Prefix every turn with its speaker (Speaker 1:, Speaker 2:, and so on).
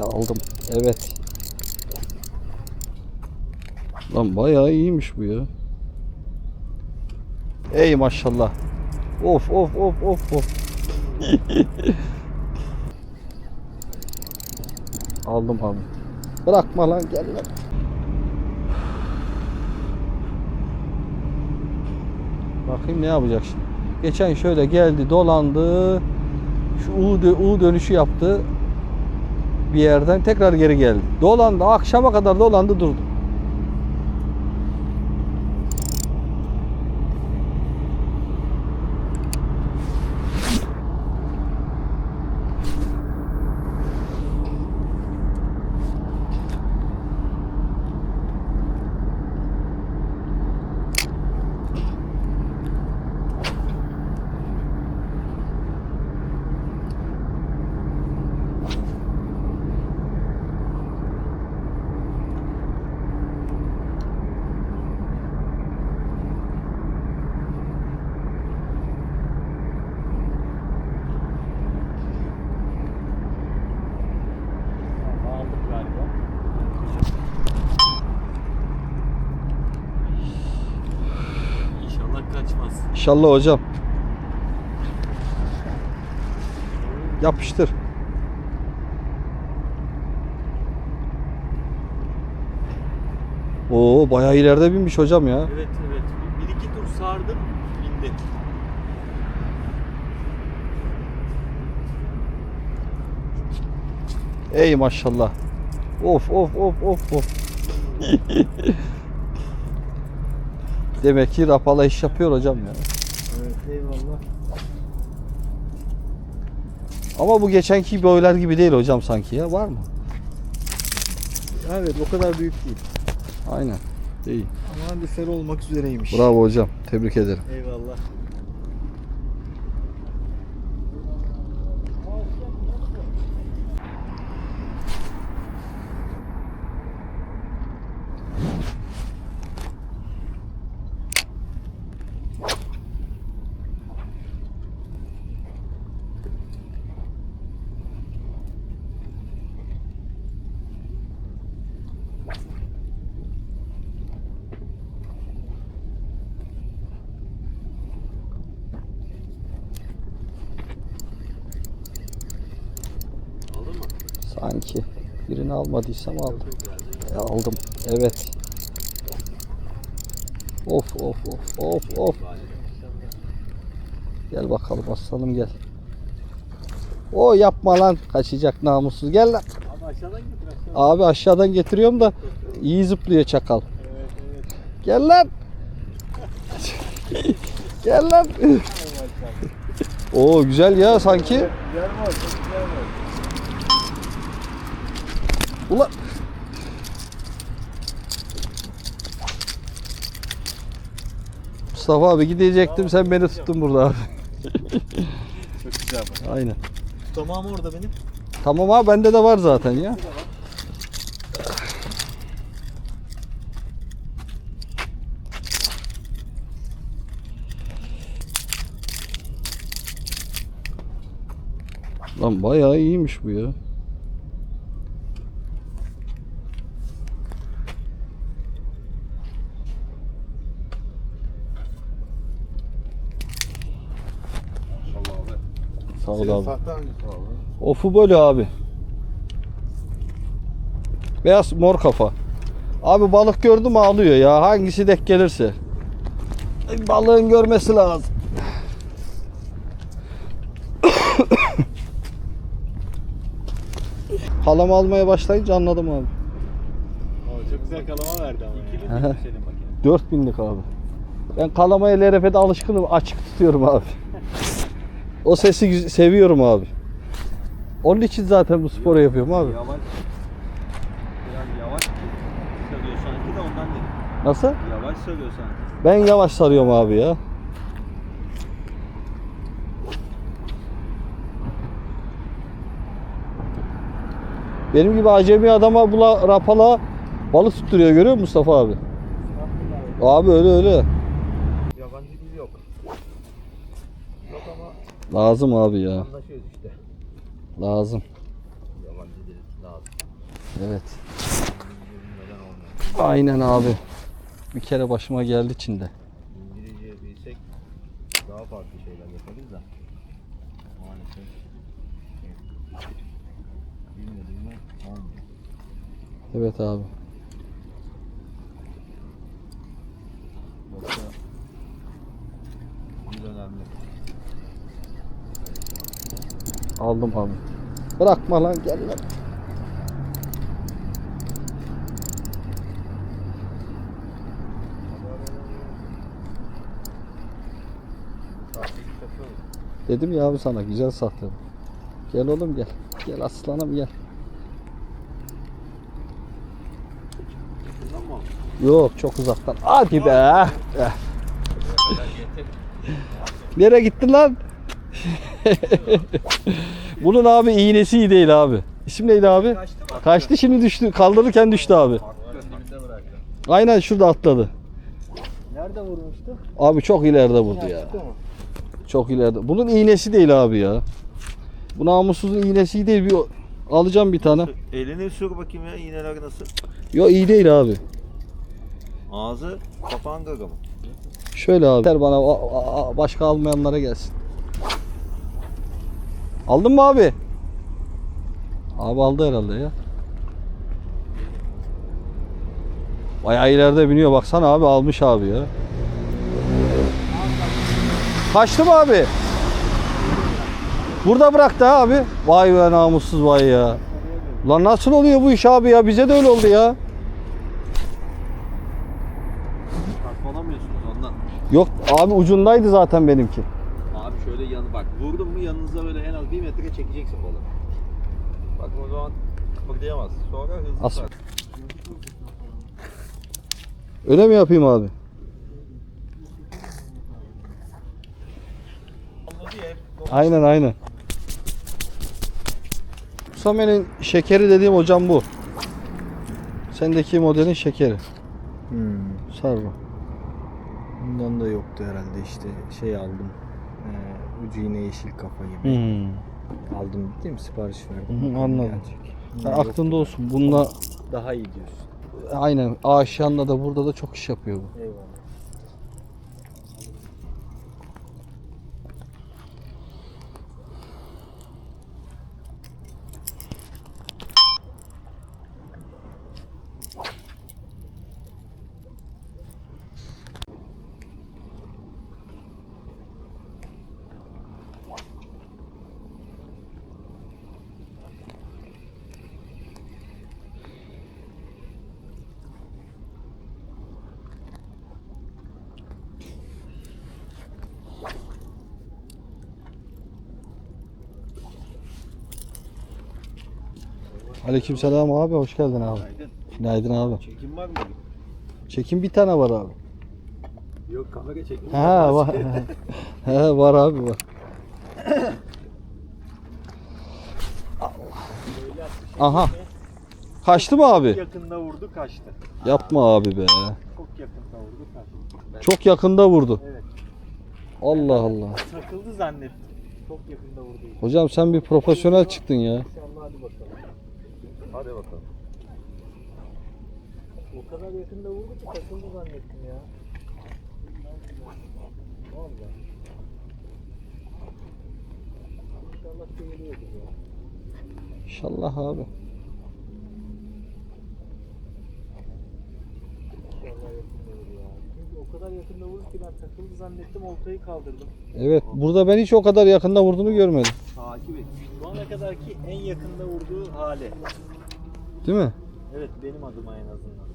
Speaker 1: Aldım. Evet. Lan bayağı iyiymiş bu ya. Ey maşallah. Of of of of of. Aldım abi. Bırakma lan gel lan. Bakayım ne yapacak şimdi. Geçen şöyle geldi dolandı. Şu U, dö- U dönüşü yaptı. Bir yerden tekrar geri geldi. Dolandı akşama kadar dolandı durdu.
Speaker 2: İnşallah
Speaker 1: hocam. Yapıştır. Oo bayağı ileride binmiş hocam ya.
Speaker 2: Evet evet. Bir iki tur sardım indi.
Speaker 1: Ey maşallah. Of of of of of. Demek ki rapala iş yapıyor hocam ya.
Speaker 2: Eyvallah.
Speaker 1: Ama bu geçenki boylar gibi değil hocam sanki ya. Var mı?
Speaker 2: Evet o kadar büyük değil.
Speaker 1: Aynen. İyi.
Speaker 2: Ama lüfer olmak üzereymiş.
Speaker 1: Bravo hocam. Tebrik ederim.
Speaker 2: Eyvallah.
Speaker 1: Sanki. Birini almadıysam aldım. E, aldım. Evet. Of of of of of. Gel bakalım aslanım gel. O yapma lan. Kaçacak namussuz. Gel lan.
Speaker 2: Abi aşağıdan
Speaker 1: getiriyorum da iyi zıplıyor çakal. Gel lan. Gel lan. Oo güzel ya sanki. Ulan. Mustafa abi gidecektim sen beni tuttun burada abi.
Speaker 2: Çok güzel bak.
Speaker 1: Aynen.
Speaker 2: Tamam orada benim.
Speaker 1: Tamam abi bende de var zaten ya. Lan bayağı iyiymiş bu ya.
Speaker 2: Maşallah abi.
Speaker 1: Sağ ol abi. Ofu böyle abi. Beyaz mor kafa. Abi balık gördü mü alıyor ya. Hangisi denk gelirse. Balığın görmesi lazım. Kalama almaya başlayınca anladım abi.
Speaker 2: Aa, çok güzel kalama verdi ama ya.
Speaker 1: Aha.
Speaker 2: İkili senin makine.
Speaker 1: 4000'lik abi. Ben kalamaya LRF'de alışkınım. Açık tutuyorum abi. O sesi seviyorum abi. Onun için zaten bu sporu yapıyorum abi.
Speaker 2: Yavaş. Biraz yavaş söylüyor sanki de ondan dedim.
Speaker 1: Nasıl?
Speaker 2: Yavaş söylüyor sanki.
Speaker 1: Ben yavaş sarıyorum abi ya. Benim gibi acemi adama bula rapala balık tutturuyor görüyor musun Mustafa abi? Abi öyle öyle.
Speaker 2: Yabancı dil yok. Yok ama
Speaker 1: Lazım abi ya.
Speaker 2: anlaşıyoruz işte.
Speaker 1: Lazım.
Speaker 2: Yabancı dil. lazım.
Speaker 1: Evet. Aynen abi. Bir kere başıma geldi Çin'de.
Speaker 2: İngilizce bilsek daha farklı şeyler yaparız da. Maalesef şey, bilmediğim mi olmuyor.
Speaker 1: Evet abi. Aldım abi. Bırakma lan gel lan. Dedim ya abi sana güzel sahte. Gel oğlum gel. Gel aslanım gel. Yok çok uzaktan. Hadi be. Nereye gittin lan? Bunun abi iğnesi iyi değil abi. İsim neydi abi?
Speaker 2: Kaçtı mı?
Speaker 1: Kaçtı şimdi düştü. Kaldırırken düştü abi. Aynen şurada atladı.
Speaker 2: Nerede vurmuştu?
Speaker 1: Abi çok ileride vurdu ya. Çok ileride. Bunun iğnesi değil abi ya. Bu namussuzun iğnesi değil. Bir alacağım bir tane.
Speaker 2: Elini sür bakayım ya iğneler nasıl?
Speaker 1: Yo iyi değil abi.
Speaker 2: Ağzı kapağın gaga mı?
Speaker 1: Şöyle abi. Ver bana başka almayanlara gelsin. Aldın mı abi? Abi aldı herhalde ya. Bayağı ileride biniyor baksana abi almış abi ya. Kaçtı mı abi? Burada bıraktı abi. Vay be namussuz vay ya. Lan nasıl oluyor bu iş abi ya? Bize de öyle oldu ya.
Speaker 2: Saçmalamıyorsunuz ondan.
Speaker 1: Yok abi ucundaydı zaten benimki.
Speaker 2: Abi şöyle yanı bak vurdun mu yanınızda böyle en az bir metre çekeceksin balığı. Bak o zaman kıpırdayamaz. Sonra hızlı
Speaker 1: As-
Speaker 2: sar.
Speaker 1: Öyle mi yapayım abi?
Speaker 2: Anladı ya. hep
Speaker 1: Aynen aynen. Samet'in şekeri dediğim hocam bu. Sendeki modelin şekeri.
Speaker 3: Hmm,
Speaker 1: Sarma.
Speaker 3: bundan da yoktu herhalde işte şey aldım. Ee, ucu yine yeşil kafa gibi.
Speaker 1: Hmm.
Speaker 3: Aldım değil mi? Sipariş verdim.
Speaker 1: Hı anladım.
Speaker 3: gelecek.
Speaker 1: Aklında olsun. Bununla.
Speaker 3: Daha iyi diyorsun.
Speaker 1: aynen Aşiyan'da da burada da çok iş yapıyor bu.
Speaker 3: Eyvallah.
Speaker 1: Aleykümselam abi hoş geldin abi.
Speaker 2: Günaydın.
Speaker 1: Günaydın abi.
Speaker 2: Çekim var mı?
Speaker 1: Çekim bir tane var abi.
Speaker 2: Yok kamera çekim.
Speaker 1: Ha var. He var abi var. Aha. Kaçtı mı abi?
Speaker 2: Yakında vurdu kaçtı.
Speaker 1: Yapma abi be.
Speaker 2: Çok yakında vurdu kaçtı.
Speaker 1: Çok yakında vurdu.
Speaker 2: Evet.
Speaker 1: Allah Allah.
Speaker 2: Takıldı zannettim. Çok yakında vurdu.
Speaker 1: Hocam sen bir profesyonel çıktın ya.
Speaker 2: İnşallah hadi bakalım. Hadi bakalım.
Speaker 3: O kadar yakında vurdu ki takıldı zannettim ya. Vallahi. İnşallah seyiriyordur ya.
Speaker 1: İnşallah abi.
Speaker 3: İnşallah yakında vurur ya. Çünkü o kadar yakında vurdu ki ben takıldı zannettim oltayı kaldırdım.
Speaker 1: Evet burada ben hiç o kadar yakında vurduğunu görmedim.
Speaker 2: Takip et.
Speaker 3: Şu ana kadarki en yakında vurduğu hali.
Speaker 1: Değil mi?
Speaker 3: Evet benim adıma en azından.